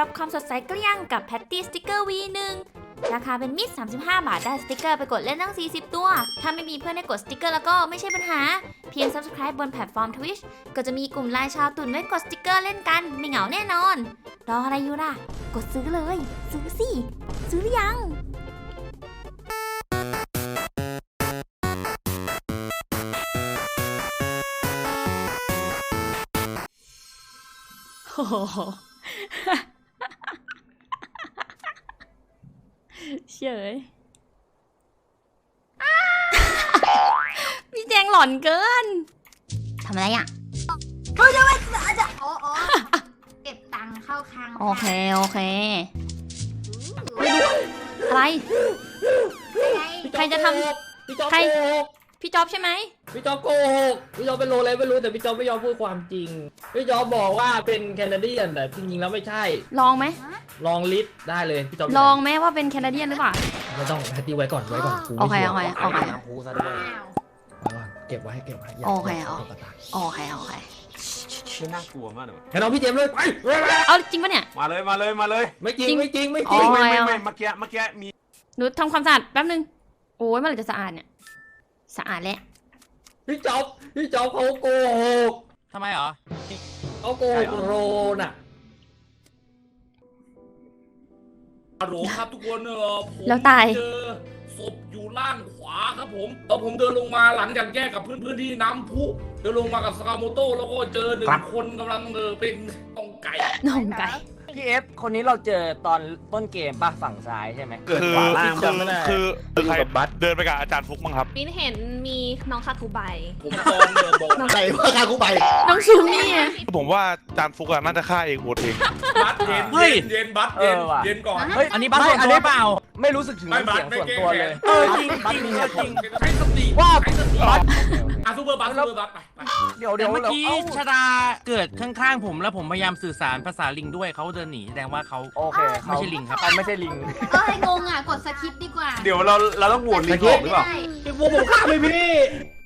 รับความสดใสเกลี้ยงกับแพตตี้สติกเกอร์ V1 ราคาเป็นมิตร35 บาทได้สติกเกอร์ไปกดเล่นตั้ง 40 ตัว ถ้าไม่มีเพื่อนให้กดสติกเกอร์แล้วก็ไม่ใช่ปัญหา เพียง subscribe บนแพลตฟอร์ม Twitch ก็จะมีกลุ่มไลน์ชาวตุ่นไว้กดสติกเกอร์เล่นกัน ไม่เหงาแน่นอน รออะไรอยู่ล่ะ กดซื้อเลย ซื้อสิ ซื้อหรือยังโอ้โห เฉยพี่แจงหลอนเกินทำอะไรอะอ๋ออ๋อเก็บตังค์เข้าคลังโอเค โอเค อะไรไงใครจะทพี่จ๊อบใคร โกหก พี่จ๊อบใช่ไหมพี่จ๊อบโกหกพี่จ๊อบเป็นโลอะไรไม่รู้แต่พี่จ๊อบไม่ยอมพูดความจริง พี่จ๊อบบอกว่าเป็นแคนาเดียนแต่จริงๆแล้วไม่ใช่ ลองไหมลองลิสต์ได้เลยพี่จ๊อบลองไหมว่าเป็นแคนาเดียนหรือเปล่า ไม่ต้องแพตตี้ไว้ก่อนไว้ก่อนกูโอเคไม่โอเคชัวร์โอเคาพูดซะด้วยอ้าวไว้ก่อนเก็บไว้เก็บไว้ย่าโอเคย่าโอเคตกกระตายโอเคโอเคชื่อน่ากลัวมากเลยงั้นเอาพี่เจมส์เลยไปเอาจริงปะเนี่ย มาเลยมาเลยมาเลยไม่จริงจริง ไม่จริงไม่อ๋จอริง ไม่ไม่เอาไม่เมื่อกี้เมื่อกี้มีหนูทำความสะอาดแป๊บนึง โอ้ยเมื่อไหร่จะสะอาดเนี่ย สะอาดแล้วพี่จ๊อบพี่จ๊อบเขาโกหกทำไมเหรอ เขาโกหกโรน่ะฮัลโหลครับทุกคนเออผมแล้วตาย เจอศพอยู่ล่างขวาครับผมแล้วผมเดินลงมาหลังจากแยกกับเพื่อนๆที่น้ำพุเดินลงมากับสกาโมโต้แล้วก็เจอหนึ่งคนกำลังเออเป็นตองไก่ น้องไก่ พี่เอฟคนนี้เราเจอตอนต้นเกมป่ะฝั่งซ้ายใช่ไหมเกิดคือขวาล่างคือจำไม่ได้คือคือใครเดินไปกับอาจารย์ฟุกมั้งครับ มิ้นเห็นมีน้องคาคุใบผมตองเออบอกใครว่าข้ากูไปน้องซูมี่อะผมว่าอาจารย์ฟุกอะน่าจะฆ่าเองโหวตเองบัตเย็นเฮ้ยเย็นเย็นบัตเย็นเออว่ะเย็นก่อน เฮ้ยอันนี้บ้านส่วนตัวเปล่าไม่รู้สึกถึงไม่น้ำบัเสีตยงไม่ส่วนเก่งตัวเลยเออจริงบัตจริงมีเอเหอตุจผริลงใช้สติว่าใช้สติบัตอะซูเปอร์บัตซูเปอร์บัตไปไปเดี๋ยวเดี๋เดี๋ยยววเมื่อเรากี้เอ้าชาดาเกิดข้างๆผมแล้วผมพยายามสื่อสารภาษาลิงด้วยเขาเดินหนีแสดงว่าเขา โอเคไม่ใช่ลิงครับ เขาไม่ใช่ลิงเอ้ยงงอะ กดสคิปดีกว่าเดี๋ยวเราเราต้องโหวตลิงออกหรือเปล่าได้พี่ฟูผมฆ่าเลยพี่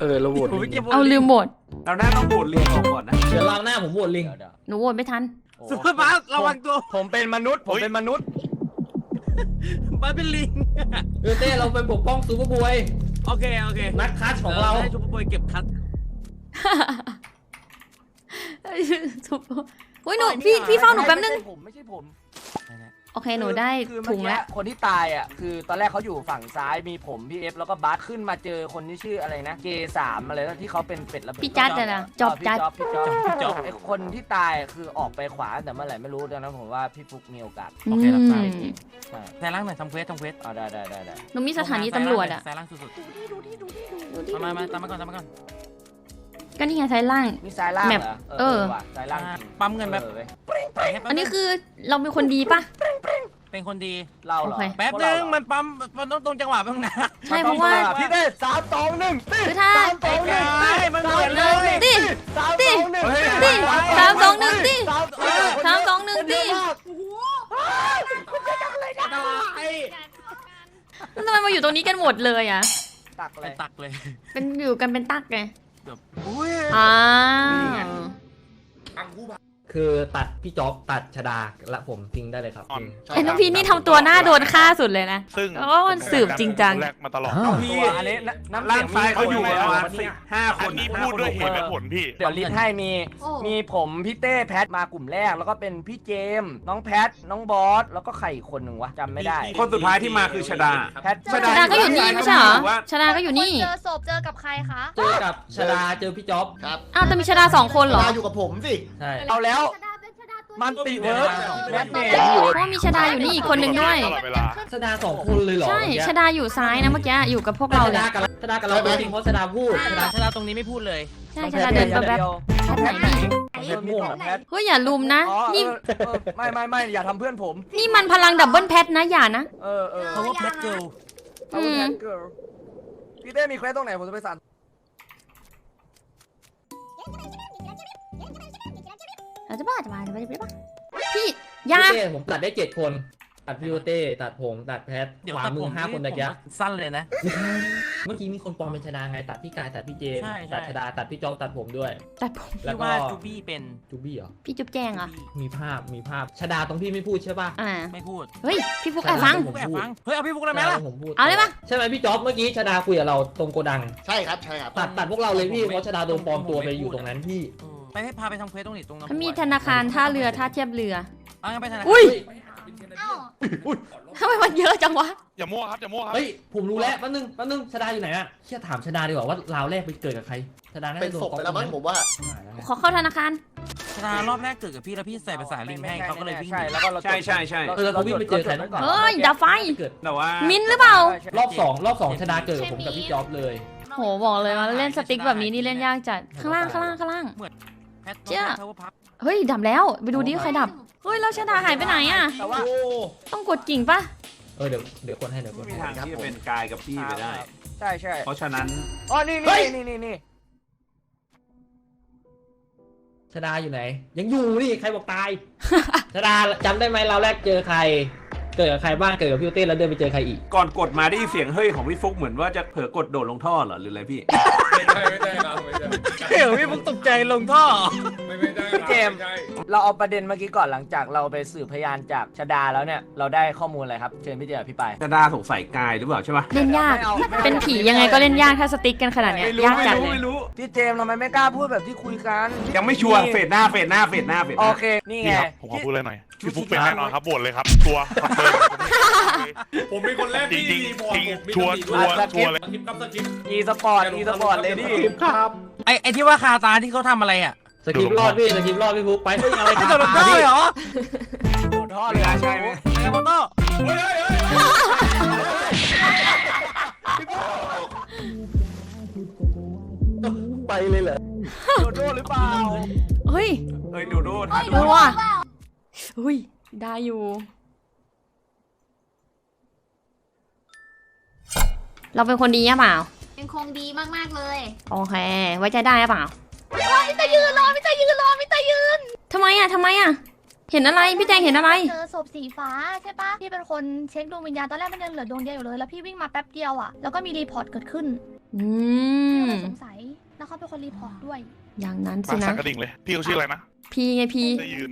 เออเราโหวตผมไม่เก็บโหวตเอาลืมโหวตเราหน้าต้องโหวตลิงออกก่อนนะ เดี๋ยวราวหน้าผมโหวตลิงเดี๋ยวเดี๋ยวหนูโหวตไม่ทันโอ้สุภาพบัสระวังตัว ผมเป็นมนุษย์ ผมเฮ้ยเป็นมนุษย์ บัสเป็นลิง เออเต้เราไปปกป้องซูเปอร์บวยโอเค โอเคนักคัสของเราให้ชุบปอยเก็บคัดถูกอุ้ยหนูพี่พี่เฝ้าหนูแป๊บนึง ไม่ใช่ผมไม่ใช่ผม โอเคหนูได้คือถุงเมื่อแล้วกี้คนที่ตายอะคือตอนแรกเขาอยู่ฝั่งซ้ายมีผมพี่เอฟแล้วก็บัสขึ้นมาเจอคนที่ชื่ออะไรนะเกสามอะไรนะที่เขาเป็นเป็ดระเบิดพี่จัดอะนะจบพี่จัดจ๊อบพี่จ๊อบพี่จ๊อบไอคนที่ตายคือออกไปขวาแต่เมื่อไหร่ไม่รู้ดังนั้นผมว่าพี่ฟุกมีโอกาสโอเครับทราบอืมใช่แซงล่างหน่อยทำเควสทำเควสเอาได้ได้ได้ได้หนูมีสถานีตำรวจอะแซงล่างสุดๆมามามาตามมาก่อนตามมาก่อน ก็นี่ไงซ้ายล่าง มีซ้ายล่างแมปเหรอเออว่ะซ้ายล่างจริงปั๊มเงินแบบออว้ยอันนี้คือเราเป็นคนดีปะ เป็นคนดีเราเหรอโอเค แป๊บพวกนึเรางเหรอมันปั๊มมันต้องตรงจังหวะบ้างนะใช่เพราะว่า พี่เต้สามสองหนึ่งตีคือถ้า สามสองหนึ่งใช่มันเหมือนเลยติสามสองหนึ่งติสามสองหนึ่งติสามสามสองหนึ่งติแล้วทำไมมาอยู่ตรงนี้กันหมดเลยอะ ตักไปเลยตักเลย เป็นอยู่กันเป็นตักไง แบบอุ้ ยอ่าทางผู้พันคือตัดพี่จ๊อบตัดชดาและผมทิ้งได้เลยครับอ่อนทิ้งไอ้น้องพีนี่ทำตัวหน้าโดนฆ่าสุดเลยนะ ซึ่งโอ้มันสืบจริงจัง แรกมาตลอดพี่ตัวอันนี้น้ำน้ำล่าเสียงงซ้ายมีเขาอยู่คปนระเลมาณยสี่ห้าคอันนนี้พูดด้วยเหตุและผลพี่ เดี๋ยวลิสต์ให้มี โอ้ มีผมพี่เต้แพทมากลุ่มแรก แล้วก็เป็นพี่เจมส์น้องแพท น้องบอส แล้วก็ใครอีกคนหนึ่งวะจำไม่ได้ คนสุดท้ายที่มาคือชดา แพทชดาก็อยู่นี่ไม่ใช่เหรอชดาก็อยู่นี่ เจอศพเจอกับใครคะ เจอกับชดาเจอพี่จ๊อบครับอ้าวแต่มีชดาสองคนเหรอ มาอยู่กับผมสิ ใช่ เอาแล้วชดาเป็นชดาตัวมันติเวิร์กแมทเมเพดราะว่ามีชดาอยู่นี่อีกคนหนึ่งด้วย ตลอดเวลาชดาสองคนเลยเหรอใช่เมื่อกี้ชดาอยู่ซ้ายนะเมื่อกี้ อยู่กับพวกเราชเลยดากับชดากับเราจริงเพราะชดาพูดชดาชดาตรงนี้ไม่พูดเลยใช่ชดาเดินแบบแบบน้องแพทไหนไหนเพื่อนม่วงแพทเฮ้ยอย่าลุมนะ อ๋อนี่ เออเออไม่ไม่ไม่อย่าทำเพื่อนผม นี่มันพลังดับเบิลแพทนะอย่านะ เออเออเพราะว่าแพทเกิลเอาแพทเกิร์ลพี่เต้มีเควสตรงไหนผมจะไปสั่น เราจะบ้าจะมาจะมาจะมาพี่ยาพี่เต้ผมตัดได้เจ็ดคน ตัดพี่โอเต้ตัดผมตัดแพทเดี๋ยวขวาตัดมืผอมห้าคนผตะมเกียบสั้นเลยนะ เมื่อกี้มีคนปลอมเป็นชดาไงตัดพี่กายตัดพี่เจมส์ใช่ใช่ ตัดชดาตัดพี่จองตัดผมด้วย ตัดผมแล้วพี่ก็ว่าจูบี้เป็นจูบี้เหรอพี่จุ๊บแจงเหรอะมีภาพมีภาพชดาตรงพี่ไม่พูดใช่ป่ะ อ่าไม่พูดเฮ้ยพี่ฟุกแอบฟัง ผมแอบพูดฟังเฮ้ยเอาพี่ฟุกเลยไหมล่ะผมพูดเอาเลยปะ ใช่ไหมพี่จ๊อบเมื่อกี้ชดาคุยกับเราตรงโกดัง ใช่ครับใช่ครับ ตัดตัดพวกเราเลยพี่ผมไม่เพราะชดาโดนปลอมตัวผมไปไม่อยู่พูดตรงนั้นพี่ เออ ไปให้พาไปทำเควสตรงนี้ตรงนั้นมันมีธนาคารท่าเรือท่าเทียบเรือ เอางั้นไปธนาคารอุ้ยเอ้าทำไมมันเยอะจังวะ อย่ามั่วครับอย่ามั่วครับเฮ้ยผมรู้แล้วแป๊บนึงแป๊บนึงชดาอยู่ไหนอะเชี่ยถามชดาดีกว่าว่าราวแรกไปเกิดกับใครชดาน่าเป็นจะโดนศพไปแล้วมั้งผมว่าหายแล้วไงขอเข้าธนาคาร ชนะรอบแรกเกิดกับพี่แล้วพี่ใส่ภาษาลิงให้เขาก็เลยวิ่งหใช่นีแล้วก็เราใช่ใช่ใช่เออเราวิ่งไปเจอใครบ้างก่อน เฮ้ยดับไฟ เกิดแต่ว่ามินหรือเปล่า รอบสองรอบสองชดาเกิดกับผมกับพี่จ๊อบเลย โหบอกเลยว่าเล่นสติ๊กแบบนี้นี่เล่นยากจัด ข้างล่างข้างล่างข้างล่างแพท เจ้าเทวพับเฮ้ยดับแล้วไปดูดิใครดับเฮ้ยแล้วชดาหายไปไหนอะ แต่ว่า โอ้ต้องกดกิ่งปะเออเดี๋ยวเดี๋ยวคนให้เดี๋ยวคนไม่มีให้ทางที่จะเป็นกายกับพี่ไปได้ ใช่ใช่เพราะฉะนั้น อ๋อนี่นี่นี่นี่นี่ชดาอยู่ไหน ยังอยู่นี่ใครบอกตาย ชดาจำได้ไหมเราแรกเจอใคร เกิดกับใครบ้างเกิดกับพี่โอเต้แล้วเดินไปเจอใครอีก ก่อนกดมาได้ยินเสียงเฮ้ยของพี่ฟุกเหมือนว่าจะเผลอกดโดดลงท่อเหรอหรืออะไรพี่ ไม่ใช่ไม่ใช่ครับไม่ใช่เดี๋ยวพี่ฟุกตกใจลงท่อ ไม่ไม่ใช่ครับพี่ เจมส์ไใช่เราเอาประเด็นเมื่อกี้ก่อนหลังจากเราไปสืบพยานจากชดาแล้วเนี่ย เราได้ข้อมูลอะไรครับ เชิญพี่เจอพี่ไปายจะดาสงสัยกายหรือเปล่าใช่ปะเล่นยากไม่เอาไม่เอาเป็นผียังไงก็เล่นยากถ้าสติ๊กกันขนาดเนี้ยไม่รู้ยากไม่จัดรู้เลย ไม่รู้ พี่เจมส์ทำไมไม่กล้าพูดแบบที่คุยกันยังไม่ชัวร์เฟดหน้าเฟดหน้าเฟดหน้าเฟดหโอน้าเค นี่พี่ไงครับผมขอพูดเลยหน่อยพี่ฟุกเป็นแน่นอนครับบวชเลยครับตัวคอนเฟิร์ม ผมเป็นคนแรกที่จริงๆรีพอร์ตจริงๆผมมีชัวร์ตำหนิด้วยชัวร์ชัวร์เลยสคริปต์ครับสคริปต์อีสปอร์ตอีสปอร์ตเลยดิ ครับ ไอไอที่ว่าคาตาที่เขาทำอะไรอะ สกิปรอดพี่สกิปรอดพี่ฟุกไปเฮ้ยอะไรไม่คโดรับนลงท่อเลยเหรอโดดท่อเลยนะใช่ไหมไอ้โมโต้เฮ้ยเฮ้ยเฮ้ยเฮ้ยไปเลยเหรอโดดโดดหรือเปล่าเฮ้ยเฮ้ยดูดูท่าเออว่ะเฮ้ยได้อยู่เราเป็นคนดีหรือเปล่า เป็นคงดีมาก ๆ เลย โอเค ไว้ใจได้หรือเปล่า พี่ตายืนรอพี่ตายืนรอพี่ตายืนทำไมอะทำไมอะ เห็นอะไรพี่แจงเห็นอะไร เจอศพสีฟ้าใช่ปะพี่เป็นคนเช็คดวงวิญญาณตอนแรกมันยังเหลือดวงเดียวอยู่เลย แล้วพี่วิ่งมาแป๊บเดียวอะ แล้วก็มีรีพอร์ตเกิดขึ้นอืมพี่ก็เลยสงสัย แล้วเขาเป็นคนรีพอร์ตด้วย อย่างนั้นสิมาสั่นะนกระดิ่งเลย พี่เขาชื่ออะไรนะพีไงพีจะยืน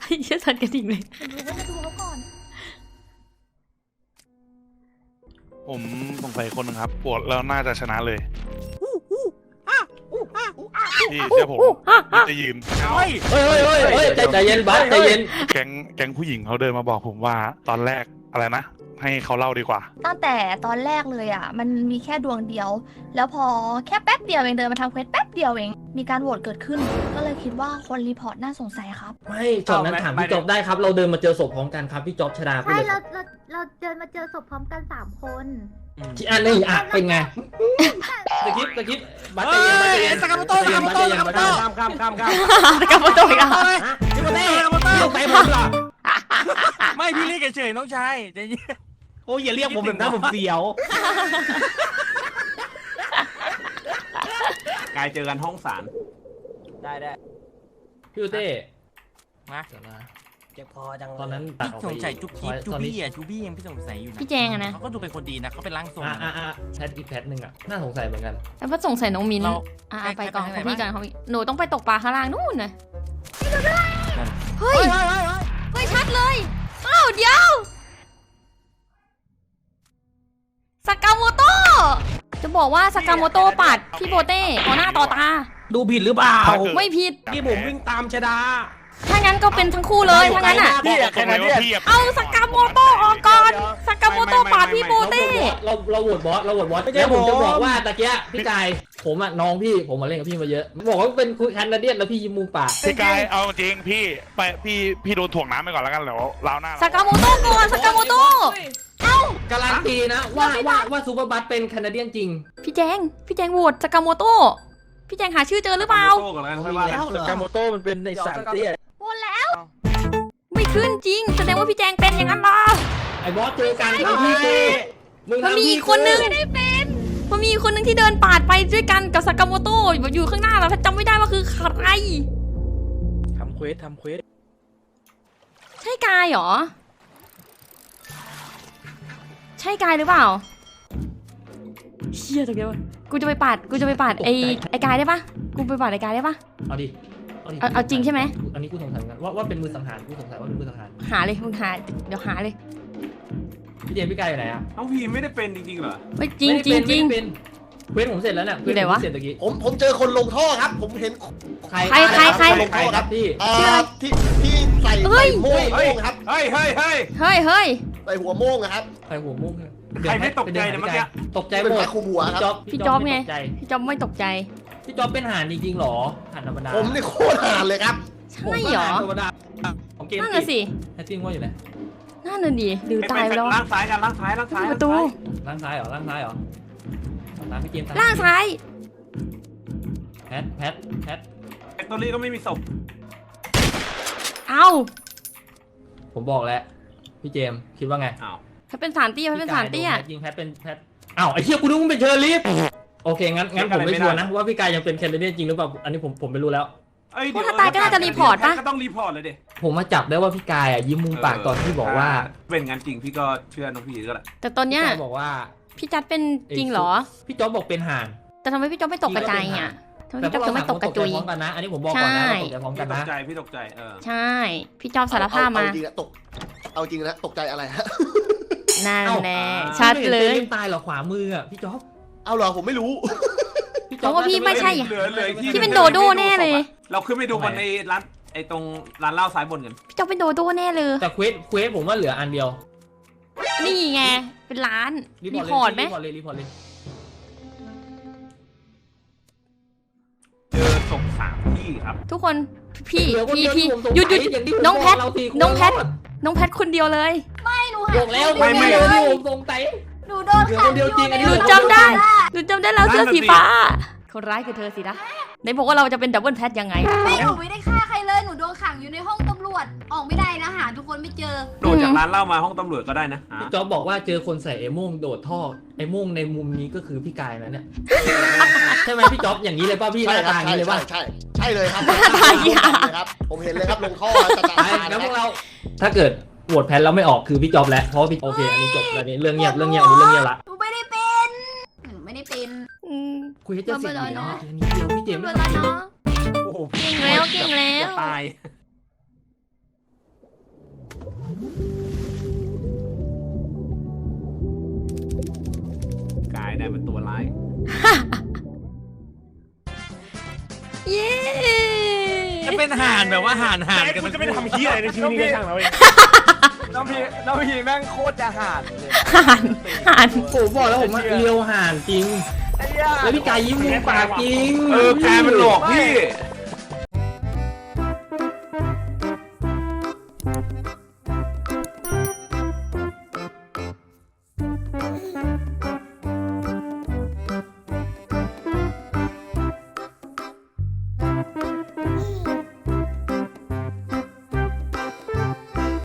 ไอ้เชี่ยสันกระดิ่งเลยผมรู้ว่าจะดูเขาก่อน ผมสงสัยคนหนึงครับบวชแล้วน่าจะชนะเลย พี่เชื่อผมพี่จะยืนเฮ้ยเฮ้ยเฮ้ยเฮ้ยเฮ้ยใจใจเย็นบัสใจเย็น แก๊งแก๊งผู้หญิงเขาเดินมาบอกผมว่าตอนแรกอะไรนะ ให้เขาเล่าดีกว่า ตั้งแต่ตอนแรกเลยอะ มันมีแค่ดวงเดียว แล้วพอแค่แป๊บเดียวเองเดินมาทำเควสแป๊บเดียวเอง มีการโหวตเกิดขึ้น ก็เลยคิดว่าคนรีพอร์ตน่าสงสัยครับ ไม่จอบนั้นถามพี่จอบได้ครับ เราเดินมาเจอศพพร้อมกันครับพี่จอบชดาไปใช่เลยคเรารับเราเราเดินมาเจอศพพร้อมกันสามคน ที่อันนี้อะเป็นไงสกิปสกิปบัสใจเย็นบัสใจเย็นเฮ้ยสกาโมโต้สกาโมโต้ใจเย็นบัสใจเย็นข้ามข้ามข้ามข้ามสกัมโมโตอีกแล้วพี่โมเต้พี่ต้องไปผมเหรอไม่พี่เรียกเฉยๆน้องชายใจเย็นโอ้ยอย่าเรียกผมแบบนั้นผมเสียวกายเจอกันห้องศาลได้ได้พี่โอเต้มาเดี๋ยวนะ เจ็บคอจังตอนนั้นตัดพี่ออกสไปงสัยจุ๊บจิ๊บตจุ๊อนนี้บี้อะจุ๊บี้ยังพี่สงสัยอยู่นะพี่แจงอะนะเขาก็ดูเป็นคนดีนะเขาเป็นร่างทรงอะนะอะอะแพทอีกแพทหนึ่งอะน่าสงสัยเหมือนกัน แล้วก็สงสัยน้องมิ้นเรา อะให้ไปก่อนให้เขาไปพี่ไหนก่อนเขาพี่หนูต้องไปตกปลาข้างล่างนู่นนะเฮ้ยเฮ้ยชัดเลยอ้าวเดี๋ยวสากาโมโตจะบอกว่าสากาโมโตปัดพี่โบเต้ต่อหน้าต่อตา ดูผิดหรือเปล่าถ้าเกิด ไม่ผิดที่ผมวิ่งตามชดา ถ้างั้นก็เป็นทั้งคู่เลยถ้างั้นอะ พี่อะแค่นั้นพี่อะ เอาสากาโมโตออกก่อนสากาโมโตปาดพี่โบเต้เราเราโหวตบอสเราโหวตบอสแล้วผมจะบอกว่าตะเกียะพี่กายผมอะน้องพี่ผมมาเล่นกับพี่มาเยอะบอกว่าเป็นคุยแคนาเดียนแล้วพี่ยิ้มมุมปากพี่กายเอาจริงพี่ไปพี่พี่โดนถ่วงน้ำไปก่อนแล้วกันเดี๋ยวราวหน้าสากาโมโตก่อนสากาโมโตการันตีนะว่าว่าว่าซูเปอร์บัสเป็นแคนาเดียนจริงพี่แจงพี่แจงโหวตสากาโมโตพี่แจงหาชื่อเจอหรือเปล่า โต้ก่อนแล้วกันค่อยว่ากันสกาโมโต้มันเป็นในสามเตี้ย พูดแล้ว ไม่ขึ้นจริง แสดงว่าพี่แจงเป็นอย่างนั้นเหรอไอ้บอสเจอกันครับพี่กูมึงมันทำมีพี่อีกคนนึงมันมีอีกคนนึงที่เดินปาดไปด้วยกันกับสากาโมโตแบบอยู่ข้างหน้าเราจำไม่ได้ว่าคือใคร ทำเควสทำเควสใช่กายเหรอ ใช่กายหรือเปล่าเชี่ยตะเกียบกูจะไปปาด กูจะไปปาดไอ้ไอ้กายได้ปะกูไปปาดไอ้กายได้ปะเอาดิ เอาดิเอาเอาจริงใช่ไหม อันนี้กูสงสัยเหมือนกันว่าว่าเป็นมือสังหารกูสงสัยว่าเป็นมือสังหารหาเลยมึงหาเดี๋ยวหาเลย พี่เจมส์พี่กายอยู่ไหนอะน้องพีไม่ได้เป็นจริงๆเหรอ ไม่จริงไม่จริได้งจริงเป็นไม่ได้เป็นเควสผมเสร็จแล้วเนี่ยอยู่ไหนวะเควสผมเสร็จตะกี้ผมผมเจอคนลงท่อครับ ผมเห็นใครใครใครใคร ลงใครท่อคครัรับบพี่ อ่าที่ที่ใส่เฮ้ใส่ย โม่งเฮ้ย โม่งครับเฮ้ยเฮ้ยเฮ้ย เฮ้ยเฮ้ยใส่หัวโม่งนะครับ ใครหัวมุ้งเนี่ยใครไม่ตกใจเนี่ยเมื่อกี้ ตกใจเป็นหมพดระครูหัวพี่คจ๊รัอบบพี่จ๊อบไงม่ตกใจพี่จ๊อบไม่ตกใจ พี่จ๊อบเป็นหานจริงๆหรอหานธรรมดาผมนี่โคตรหานเลยครับใช่เหรอผมก็หานธรรมดาของเกมนั่นน่ะสิแฮตติ้งว่าอยู่ไหนนั่นน่ะดิหรือตายไปแล้วล่างซ้ายกันล่างซ้ายล่างซ้ายประตูล่างซ้ายเหรอล่างซ้ายเหรอตามพี่เกมตมล่างซ้ายแพทแพทแพทแฟคทอรี่ก็ไม่มีศพเอ้าผมบอกแล้วพี่เจมส์คิดว่าไงอ้าวเขาเป็นสารเตี้ยเขาเป็นสารเตี้ยพี่กโดนแพทยิงแพทเป็นแพทอ้าวไอ้เหี้ยกูนึกว่าเป็นเชอร์ลีฟ โอเคงั้นงั้นผมไม่ชัวร์นะว่าพี่กายยังเป็นแคนาเดียนจริงหรือเปล่าอันนี้ผมผมไม่รู้แล้ว เอ้ยพวกเดี๋วถ้าตายก็น่าจะรีพอร์ตปะ ก็ต้องรีพอร์ตเลยดิผมมาจับได้ว่าพี่กายอะยิ้มมุมปากตอนที่บอกว่าเป็นงั้นจริงพี่ก็เชื่อน้องพีก็แหละแต่ตอนเนี้ยพี่กายบอกว่าพี่จัดเป็นจริงเหรอ พี่จ๊อบบอกเป็นห่าน แต่ทำไมพี่จ๊อบไม่ตกกระจายอะทำไมพี่จ๊อบถึงไม่ตกกระจุยพร้อมกันนะอันนี้ผมบอกก่อนนะใช่เราตกใจพร้อมกัพี่นตนะกใจพี่ตกใจเออใช่ พี่จ๊อบสารภาพมาเอจริงนะตกเอาจริงนะตกใจอะไรฮะนั่นแน่เอ้าชัดเลยไม่ห็นตายเหรอขวามืออะพี่จ๊อบ เอาเหรอผมไม่รู้พี่เพราะว่าพี่ไม่ใช่เหลือเหลืออีกที่พี่เป็นโดโด้แน่เลย เราขึ้นไปดูบนในร้านไอ้ตรงร้านเหล้าซ้ายบนกัน พี่จ๊อบเป็นโดโด้แน่เลย แต่เควสเควสผมว่าเหลืออันเดียวนี่ไง เป็นร้านรีรีพพออร์ร์ตตเลไหมยรีพอร์ตเลยรีพอร์ตเลยเจอศพสามที่ครับ ทุกคน พี่เหลือคนพี่เดียวพี่ที่ผมสงหยุดหยุดสัอย่างที่ผมน้องแพทบกเราสี่คน้องแพทรดน้องแพทคนเดียวเลยไม่หนูหาบอกแล้วไม่ไม่ คนเดียวที่ผมสงสัย หนูโดนขังเหลือคนเดียวจริงอันนี้หนูจำได้ หนูจำได้แล้วเสื้อสีฟ้าคนร้ายคือเธอสินะไหนบอกว่าเราจะเป็นดับเบิลแพทยังไงล่ะไม่หนูไม่ได้ฆ่าใครเลยหนูโดนขังอยู่ในห้องตำรวจออกไม่ได้นะหาทุกคนไม่เจอ โดดจากร้านเหล้ามาห้องตำรวจก็ได้นะอะพี่จ๊อบบอกว่าเจอคนใส่ไอ้โม่งโดดท่อไอ้โม่งในมุมนี้ก็คือพี่กายนะเนี่ยใช่ไหมพี่จ๊อบอย่างนี้เลยป่ะพี่หใช่น้าครัตาบอย่างนี้เลยป่ะใช่ใช่ใช่เลยครับตายอะครับ ผมเห็นเลยครับลงท่อจะตาไปยแล้วพวกเราถ้าเกิด โหวตแพนแล้วไม่ออกคือพี่จ๊อบแล้วเพราะว่าพี่โอเคอันนี้จบแล้วนี่เรื่องเงียบเรื่องเงียบอันนี้เรื่องเงียบละหนูไม่ได้เป็นหนูไม่ได้เป็น อืม คุยให้จะเสร็จไม่แล้วเป็นไรเนอะทีนี้เดียวพี่เจมส์เวไม่ลาทำเนาะโอ้โหเก่งแล้วเก่งแล้จะวตายกายได้เป็นตัวร้าย เย้จะ เป็นห่านแบบว่าห่านห่านกันจะไม่ได้ทำเฮียอะไรในชีวิตนี้ช่างเราเองน้องพีน้องพีแม่งโคตรจะหาดเลยหันหันผมบอกแล้วผมว่าเลียวห่านจริงไอ้เหี้ยแล้วพี่กายยิ้มมุมปากจริง เออกายมันหลอกพี่